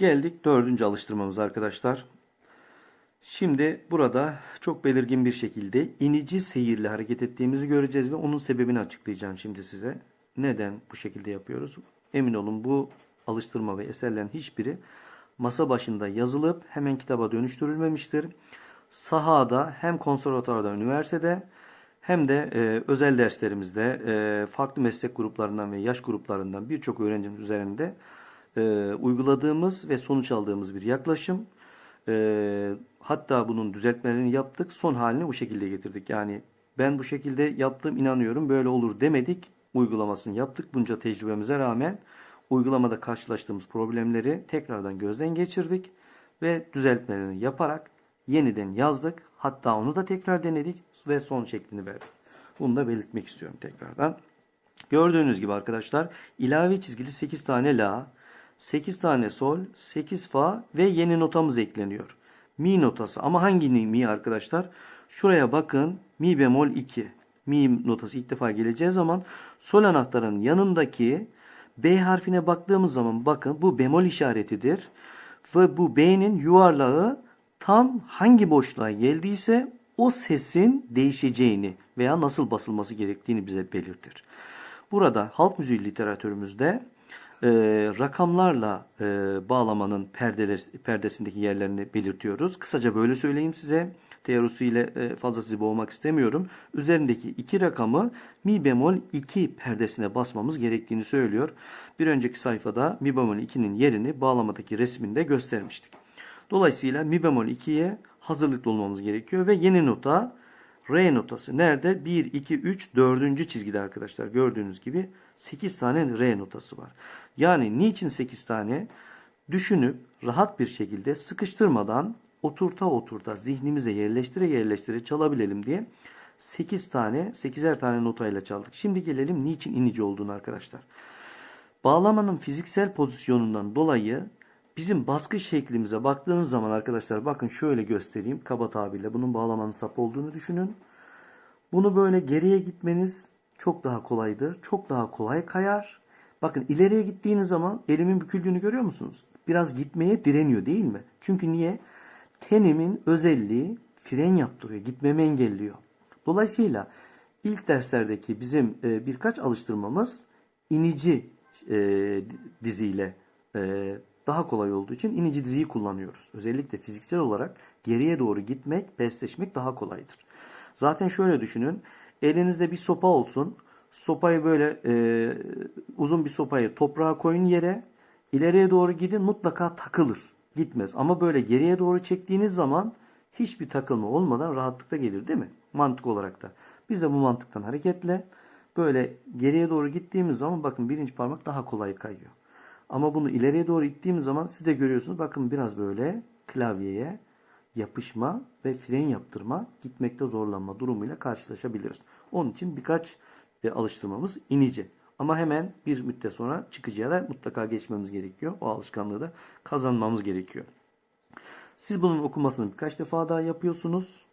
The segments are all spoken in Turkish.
Geldik dördüncü alıştırmamıza arkadaşlar. Şimdi burada çok belirgin bir şekilde inici seyirle hareket ettiğimizi göreceğiz ve onun sebebini açıklayacağım şimdi size. Neden bu şekilde yapıyoruz? Emin olun bu alıştırma ve eserlerin hiçbiri masa başında yazılıp hemen kitaba dönüştürülmemiştir. Sahada hem konservatuvarda, üniversitede hem de e, özel derslerimizde e, farklı meslek gruplarından ve yaş gruplarından birçok öğrencimiz üzerinde e, uyguladığımız ve sonuç aldığımız bir yaklaşım. E, hatta bunun düzeltmelerini yaptık. Son halini bu şekilde getirdik. Yani ben bu şekilde yaptım inanıyorum böyle olur demedik. Uygulamasını yaptık. Bunca tecrübemize rağmen uygulamada karşılaştığımız problemleri tekrardan gözden geçirdik ve düzeltmelerini yaparak yeniden yazdık. Hatta onu da tekrar denedik ve son şeklini verdik. Bunu da belirtmek istiyorum tekrardan. Gördüğünüz gibi arkadaşlar ilave çizgili 8 tane la, 8 tane sol, 8 fa ve yeni notamız ekleniyor. Mi notası ama hangi mi arkadaşlar? Şuraya bakın mi bemol 2. Mi notası ilk defa geleceği zaman sol anahtarın yanındaki B harfine baktığımız zaman bakın bu bemol işaretidir. Ve bu B'nin yuvarlağı tam hangi boşluğa geldiyse o sesin değişeceğini veya nasıl basılması gerektiğini bize belirtir. Burada halk müziği literatürümüzde e, rakamlarla e, bağlamanın perdeler, perdesindeki yerlerini belirtiyoruz. Kısaca böyle söyleyeyim size. Teorisiyle e, fazla sizi boğmak istemiyorum. Üzerindeki iki rakamı mi bemol 2 perdesine basmamız gerektiğini söylüyor. Bir önceki sayfada mi bemol 2'nin yerini bağlamadaki resminde göstermiştik. Dolayısıyla mi bemol 2'ye hazırlıklı olmamız gerekiyor ve yeni nota re notası nerede? 1, 2, 3, 4. çizgide arkadaşlar. Gördüğünüz gibi 8 tane re notası var. Yani niçin 8 tane? Düşünüp rahat bir şekilde sıkıştırmadan oturta oturta zihnimize yerleştire yerleştire çalabilelim diye 8 tane 8'er tane notayla çaldık. Şimdi gelelim niçin inici olduğunu arkadaşlar. Bağlamanın fiziksel pozisyonundan dolayı bizim baskı şeklimize baktığınız zaman arkadaşlar bakın şöyle göstereyim kaba tabirle bunun bağlamanın sap olduğunu düşünün. Bunu böyle geriye gitmeniz çok daha kolaydır. Çok daha kolay kayar. Bakın ileriye gittiğiniz zaman elimin büküldüğünü görüyor musunuz? Biraz gitmeye direniyor değil mi? Çünkü niye? Tenimin özelliği fren yaptırıyor. Gitmemi engelliyor. Dolayısıyla ilk derslerdeki bizim e, birkaç alıştırmamız inici e, diziyle e, daha kolay olduğu için inici diziyi kullanıyoruz. Özellikle fiziksel olarak geriye doğru gitmek, besleşmek daha kolaydır. Zaten şöyle düşünün. Elinizde bir sopa olsun. Sopayı böyle e, uzun bir sopayı toprağa koyun yere. ileriye doğru gidin mutlaka takılır. Gitmez. Ama böyle geriye doğru çektiğiniz zaman hiçbir takılma olmadan rahatlıkla gelir değil mi? Mantık olarak da. Biz de bu mantıktan hareketle böyle geriye doğru gittiğimiz zaman bakın birinci parmak daha kolay kayıyor. Ama bunu ileriye doğru ittiğimiz zaman siz de görüyorsunuz. Bakın biraz böyle klavyeye yapışma ve fren yaptırma gitmekte zorlanma durumuyla karşılaşabiliriz. Onun için birkaç e, alıştırmamız inici. Ama hemen bir müddet sonra çıkıcıya da mutlaka geçmemiz gerekiyor. O alışkanlığı da kazanmamız gerekiyor. Siz bunun okumasını birkaç defa daha yapıyorsunuz.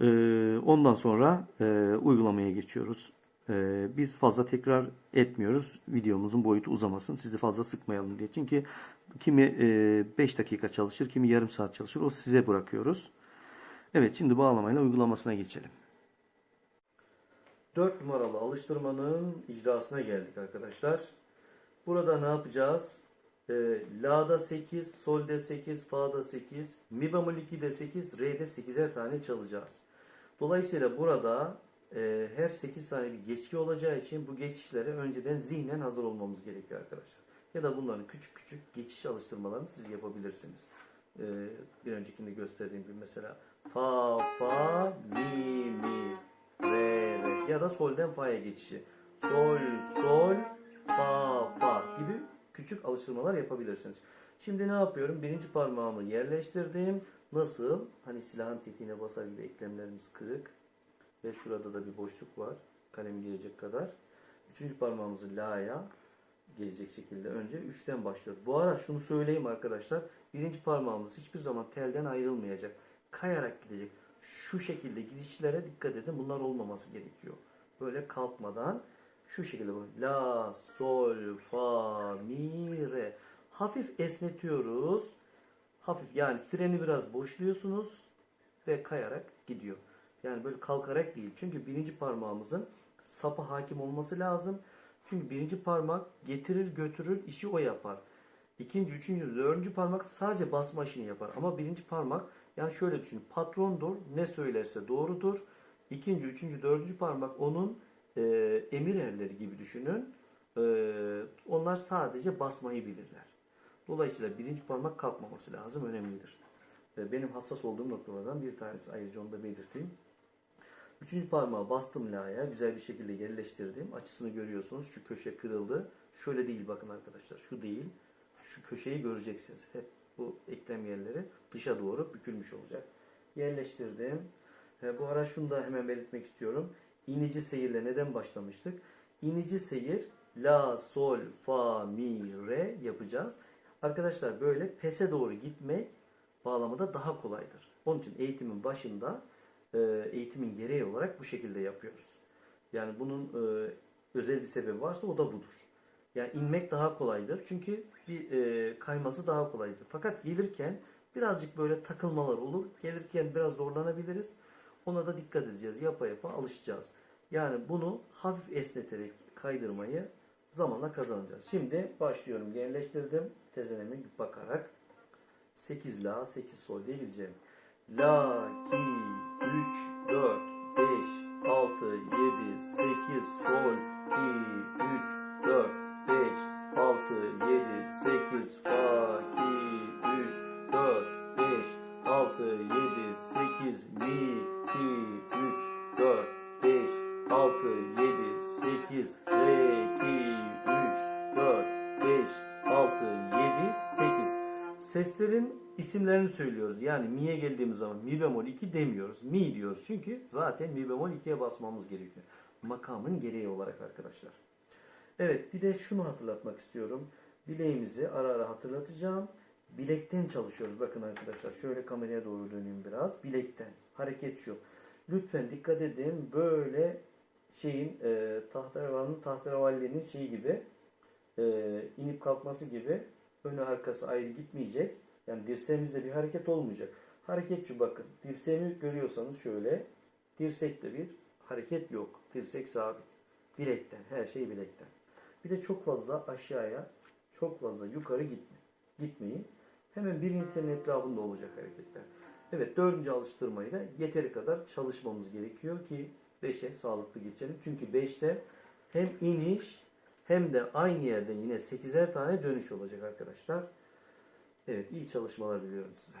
Ee, ondan sonra e, uygulamaya geçiyoruz. Biz fazla tekrar etmiyoruz. Videomuzun boyutu uzamasın. Sizi fazla sıkmayalım diye. Çünkü kimi 5 dakika çalışır, kimi yarım saat çalışır. O size bırakıyoruz. Evet şimdi bağlamayla uygulamasına geçelim. 4 numaralı alıştırmanın icrasına geldik arkadaşlar. Burada ne yapacağız? E, La'da 8, Sol'de 8, Fa'da 8, Mi bemol 2'de 8, Re'de 8'er tane çalacağız. Dolayısıyla burada e, her 8 tane bir geçki olacağı için bu geçişlere önceden zihnen hazır olmamız gerekiyor arkadaşlar. Ya da bunların küçük küçük geçiş alıştırmalarını siz yapabilirsiniz. E, bir öncekinde gösterdiğim gibi mesela Fa, Fa, Mi, Mi, Re, Re ya da Sol'den Fa'ya geçişi. Sol, Sol, Fa, Fa gibi küçük alıştırmalar yapabilirsiniz. Şimdi ne yapıyorum? Birinci parmağımı yerleştirdim. Nasıl? Hani silahın tetiğine basar gibi eklemlerimiz kırık. Ve şurada da bir boşluk var. Kalem girecek kadar. Üçüncü parmağımızı la'ya gelecek şekilde önce üçten başlıyoruz. Bu ara şunu söyleyeyim arkadaşlar. Birinci parmağımız hiçbir zaman telden ayrılmayacak. Kayarak gidecek. Şu şekilde gidişlere dikkat edin. Bunlar olmaması gerekiyor. Böyle kalkmadan şu şekilde bu. La, sol, fa, mi, re. hafif esnetiyoruz. Hafif yani freni biraz boşluyorsunuz ve kayarak gidiyor. Yani böyle kalkarak değil. Çünkü birinci parmağımızın sapa hakim olması lazım. Çünkü birinci parmak getirir götürür işi o yapar. İkinci, üçüncü, dördüncü parmak sadece basma işini yapar. Ama birinci parmak yani şöyle düşünün patrondur ne söylerse doğrudur. İkinci, üçüncü, dördüncü parmak onun e, emir erleri gibi düşünün. E, onlar sadece basmayı bilirler. Dolayısıyla birinci parmak kalkmaması lazım önemlidir. E, benim hassas olduğum noktalardan bir tanesi ayrıca onu da belirteyim. Üçüncü parmağı bastım la'ya güzel bir şekilde yerleştirdim. Açısını görüyorsunuz. Şu köşe kırıldı. Şöyle değil bakın arkadaşlar. Şu değil. Şu köşeyi göreceksiniz. Hep bu eklem yerleri dışa doğru bükülmüş olacak. Yerleştirdim. E, bu ara şunu da hemen belirtmek istiyorum. İnici seyirle neden başlamıştık? İnici seyir la, sol, fa, mi, re yapacağız. Arkadaşlar böyle pese doğru gitmek bağlamada daha kolaydır. Onun için eğitimin başında e, eğitimin gereği olarak bu şekilde yapıyoruz. Yani bunun e, özel bir sebebi varsa o da budur. Yani inmek daha kolaydır. Çünkü bir e, kayması daha kolaydır. Fakat gelirken birazcık böyle takılmalar olur. Gelirken biraz zorlanabiliriz. Ona da dikkat edeceğiz. Yapa yapa alışacağız. Yani bunu hafif esneterek kaydırmayı zamanla kazanacağız. Şimdi başlıyorum. Yerleştirdim. Tezeneme bakarak 8 la 8 sol diye gideceğim. La, 2, 3, 4, 5, 6, 7, 8, sol, 2, 3, 4, 5, 6, 7, 8, fa, 2, 3, 4, 5, 6, 7, 8, mi, 2, 3, 4, 5, 6, 7, 8, re, Seslerin isimlerini söylüyoruz. Yani mi'ye geldiğimiz zaman mi bemol 2 demiyoruz. Mi diyoruz. Çünkü zaten mi bemol 2'ye basmamız gerekiyor. Makamın gereği olarak arkadaşlar. Evet bir de şunu hatırlatmak istiyorum. Bileğimizi ara ara hatırlatacağım. Bilekten çalışıyoruz. Bakın arkadaşlar şöyle kameraya doğru döneyim biraz. Bilekten. Hareket şu. Lütfen dikkat edin. Böyle şeyin e, tahterevanın tahterevalliğinin şeyi gibi e, inip kalkması gibi önü arkası ayrı gitmeyecek. Yani dirseğimizde bir hareket olmayacak. Hareket şu bakın. Dirseğimi görüyorsanız şöyle. Dirsekte bir hareket yok. Dirsek sabit. Bilekten. Her şey bilekten. Bir de çok fazla aşağıya, çok fazla yukarı gitme. Gitmeyin. Hemen bir ünitenin etrafında olacak hareketler. Evet dördüncü alıştırmayı da yeteri kadar çalışmamız gerekiyor ki 5'e sağlıklı geçelim. Çünkü 5'te hem iniş hem de aynı yerden yine 8'er tane dönüş olacak arkadaşlar. Evet iyi çalışmalar diliyorum size.